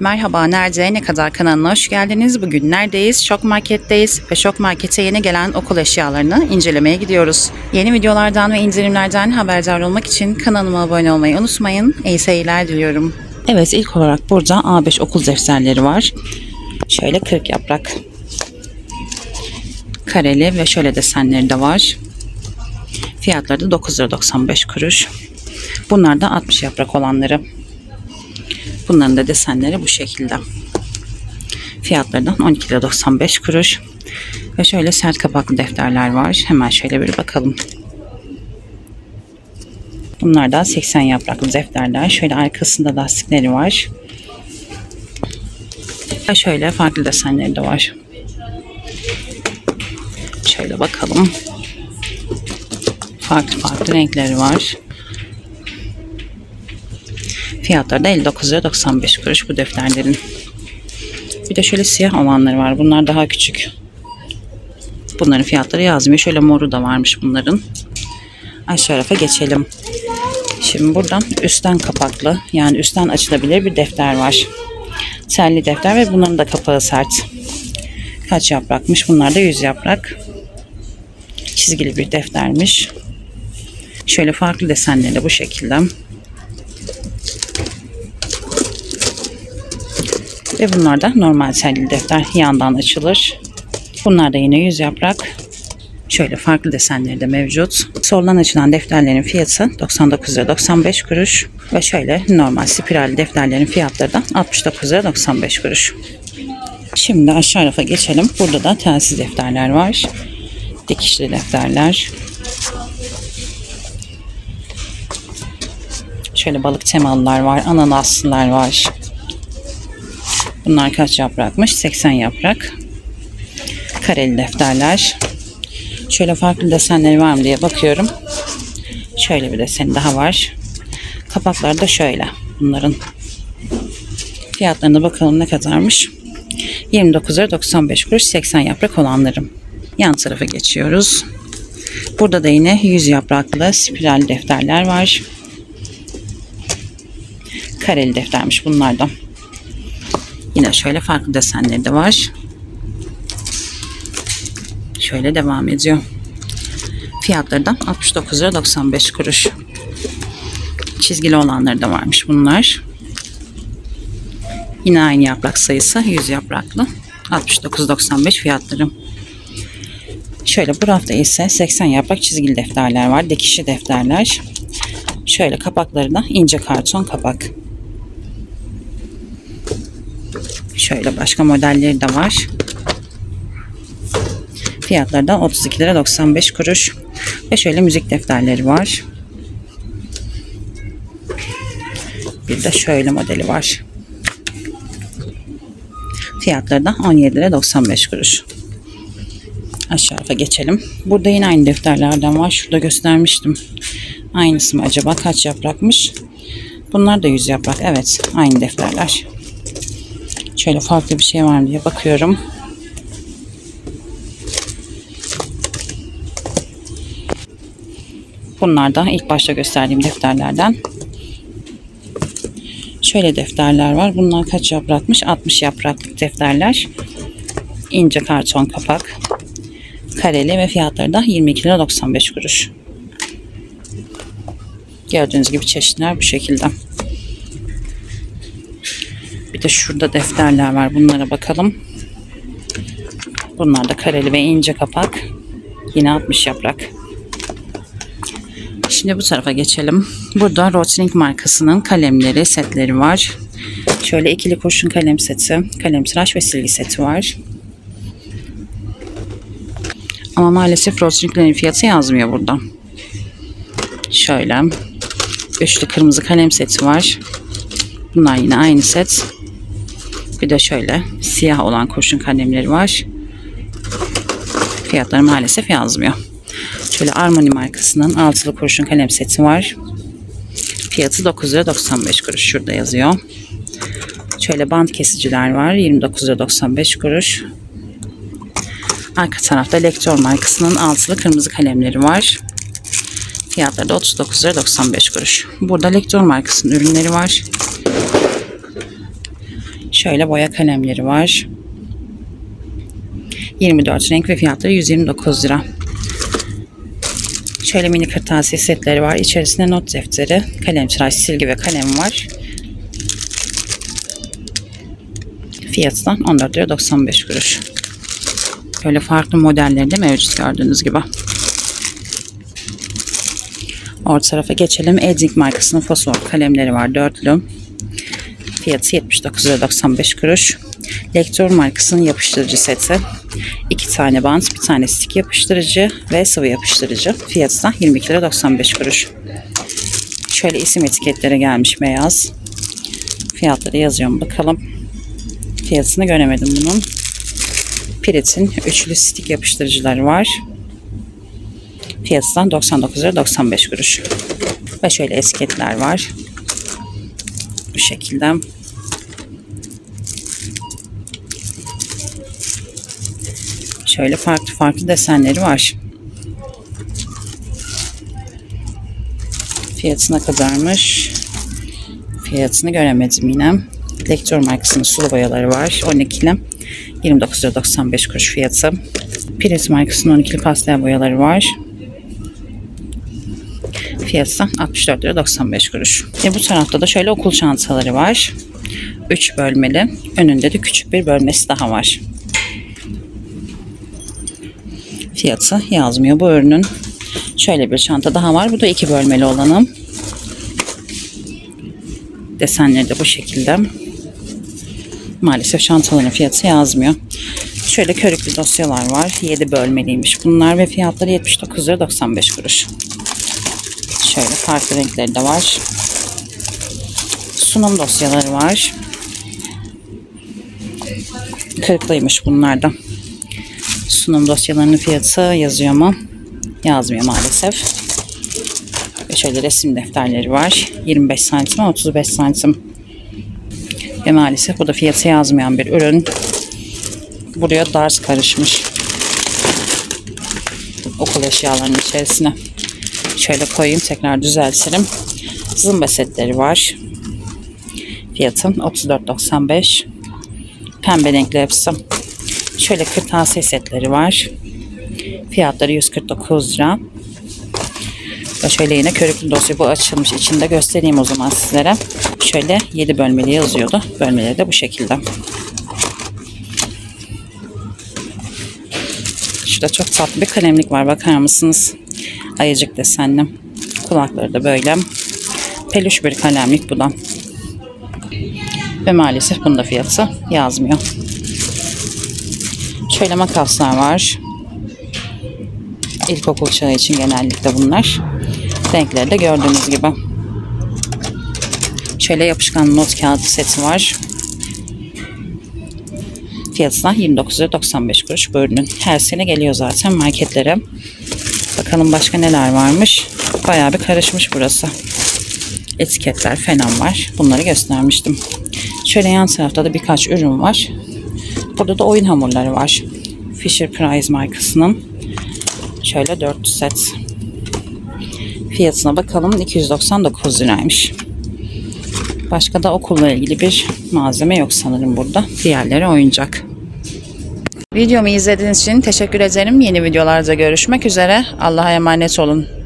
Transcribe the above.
Merhaba, nerede, ne kadar kanalına hoş geldiniz. Bugün neredeyiz? Şok Market'teyiz ve Şok Market'e yeni gelen okul eşyalarını incelemeye gidiyoruz. Yeni videolardan ve indirimlerden haberdar olmak için kanalıma abone olmayı unutmayın. İyi seyirler diliyorum. Evet, ilk olarak burada A5 okul defterleri var. Şöyle 40 yaprak. Kareli ve şöyle desenleri de var. Fiyatları da 9 lira 95 kuruş. Bunlar da 60 yaprak olanları. Bunların da desenleri bu şekilde. Fiyatları da 12 lira 95 kuruş. Ve şöyle sert kapaklı defterler var. Hemen şöyle bir bakalım. Bunlar da 80 yapraklı defterler. Şöyle arkasında lastikleri var. Ve şöyle farklı desenleri de var. Şöyle bakalım. Farklı farklı renkleri var. Fiyatları da 59 lira 95 kuruş bu defterlerin. Bir de şöyle siyah olanları var. Bunlar daha küçük. Bunların fiyatları yazmıyor. Şöyle moru da varmış bunların. Aşağı tarafa geçelim. Şimdi buradan üstten kapaklı yani üstten açılabilir bir defter var. Telli defter ve bunların da kapağı sert. Kaç yaprakmış? Bunlar da 100 yaprak. Çizgili bir deftermiş. Şöyle farklı desenleri bu şekilde. Ve bunlar da normal telli defter yandan açılır. Bunlar da yine 100 yaprak. Şöyle farklı desenleri de mevcut. Soldan açılan defterlerin fiyatı 99 lira 95 kuruş. Ve şöyle normal spiral defterlerin fiyatları da 69 lira 95 kuruş. Şimdi aşağı rafa geçelim. Burada da telsiz defterler var. Dikişli defterler. Şöyle balık temalılar var. Ananaslılar var. Bunlar kaç yaprakmış? 80 yaprak. Kareli defterler. Şöyle farklı desenleri var mı diye bakıyorum. Şöyle bir deseni daha var. Kapakları da şöyle. Bunların fiyatlarına bakalım ne kadarmış. 29 lira 95 kuruş 80 yaprak olanlarım. Yan tarafa geçiyoruz. Burada da yine 100 yapraklı spiral defterler var. Kareli deftermiş bunlardan. Yine şöyle farklı desenleri de var. Şöyle devam ediyor. Fiyatları da 69 lira 95 kuruş. Çizgili olanları da varmış bunlar. Yine aynı yaprak sayısı 100 yapraklı. 69.95 fiyatları. Şöyle bu rafta ise 80 yaprak çizgili defterler var. Dikişli defterler. Şöyle kapakları da ince karton kapak. Şöyle başka modelleri de var. Fiyatları da 32 lira 95 kuruş. Ve şöyle müzik defterleri var. Bir de şöyle modeli var. Fiyatları da 17 lira 95 kuruş. Aşağı tarafa geçelim. Burada yine aynı defterlerden var. Şurada göstermiştim. Aynısı mı acaba? Kaç yaprakmış? Bunlar da 100 yaprak. Evet. Aynı defterler. Şöyle farklı bir şey var diye bakıyorum. Bunlar da ilk başta gösterdiğim defterlerden. Şöyle defterler var. Bunlar kaç yaprakmış? 60 yapraklık defterler. İnce karton kapak. Kareli ve fiyatları da 22 lira 95 kuruş. Gördüğünüz gibi çeşitler bu şekilde. Bir de şurada defterler var. Bunlara bakalım. Bunlar da kareli ve ince kapak. Yine 60 yaprak. Şimdi bu tarafa geçelim. Burada Rotring markasının kalemleri, setleri var. Şöyle ikili kurşun kalem seti, kalem tıraş ve silgi seti var. Ama maalesef Rotring'lerin fiyatı yazmıyor burada. Şöyle. Üçlü kırmızı kalem seti var. Bunlar yine aynı set. Bir de şöyle siyah olan kurşun kalemleri var. Fiyatları maalesef yazmıyor. Şöyle Armani markasının altılı kurşun kalem seti var. Fiyatı 9 lira 95 kuruş. Şurada yazıyor. Şöyle bant kesiciler var. 29 lira 95 kuruş. Arka tarafta Lektor markasının altılı kırmızı kalemleri var. Fiyatları da 39 lira 95 kuruş. Burada Lektor markasının ürünleri var. Şöyle boya kalemleri var. 24 renk ve fiyatları 129 lira. Şöyle mini kırtasiye setleri var. İçerisinde not defteri, kalem tıraş, silgi ve kalem var. Fiyatı da 14 lira 95 kuruş. Böyle farklı modelleri de mevcut gördüğünüz gibi. Orta tarafa geçelim. Edding markasının fosfor kalemleri var. Dörtlü. Fiyatı 79 lira 95 kuruş. Lektör markasının yapıştırıcı seti. İki tane bant, bir tane stik yapıştırıcı ve sıvı yapıştırıcı. Fiyatı da 22 lira 95 kuruş. Şöyle isim etiketleri gelmiş beyaz. Fiyatları yazıyor mu bakalım. Fiyatını göremedim bunun. Pirit'in üçlü stik yapıştırıcıları var. Fiyatı da 99 lira 95 kuruş. Ve şöyle etiketler var. Bu şekilde. Şöyle farklı farklı desenleri var. Fiyatı ne kadarmış? Fiyatını göremedim yine. Lektör markasının sulu boyaları var. 12'li. 29 lira 95 kuruş fiyatı. Piret markasının 12'li pastel boyaları var. Fiyatı da 64 lira 95 kuruş. Ve bu tarafta da şöyle okul çantaları var. 3 bölmeli. Önünde de küçük bir bölmesi daha var. Fiyatı yazmıyor bu ürünün. Şöyle bir çanta daha var. Bu da iki bölmeli olanı. Desenleri de bu şekilde. Maalesef çantaların fiyatı yazmıyor. Şöyle körüklü dosyalar var. 7 bölmeliymiş bunlar ve fiyatları 79 lira 95 kuruş. Şöyle farklı renkleri de var. Sunum dosyaları var. Kırıklıymış bunlar da. Sunum dosyalarının fiyatı yazıyor mu? Yazmıyor maalesef. Ve şöyle resim defterleri var. 25 santim 35 santim. Ve maalesef bu da fiyatı yazmayan bir ürün. Buraya ders karışmış. Okul eşyalarının içerisine. Şöyle koyayım tekrar düzeltirim. Zımba setleri var. Fiyatım 34.95. Pembe renkli hepsi. Şöyle kırtasiye setleri var. Fiyatları 149 lira. Ve şöyle yine körüklü dosya bu açılmış. İçinde göstereyim o zaman sizlere. Şöyle 7 bölmeli yazıyordu. Bölmeleri de bu şekilde. Şurada çok tatlı bir kalemlik var. Bakar mısınız? Ayıcık desenli. Kulakları da böyle. Peluş bir kalemlik bu da. Ve maalesef bunda fiyatı yazmıyor. Şöyle makaslar var. İlkokul çağı için genellikle bunlar. Renkleri de gördüğünüz gibi. Şöyle yapışkan not kağıdı seti var. Fiyatı da 29.95 kuruş bu ürünün. Her sene geliyor zaten marketlere. Bakalım başka neler varmış. Bayağı bir karışmış burası. Etiketler falan var. Bunları göstermiştim. Şöyle yan tarafta da birkaç ürün var. Burada da oyun hamurları var. Fisher Price markasının. Şöyle 4 set. Fiyatına bakalım 299 liraymış. Başka da okulla ilgili bir malzeme yok sanırım burada. Diğerleri oyuncak. Videomu izlediğiniz için teşekkür ederim. Yeni videolarda görüşmek üzere. Allah'a emanet olun.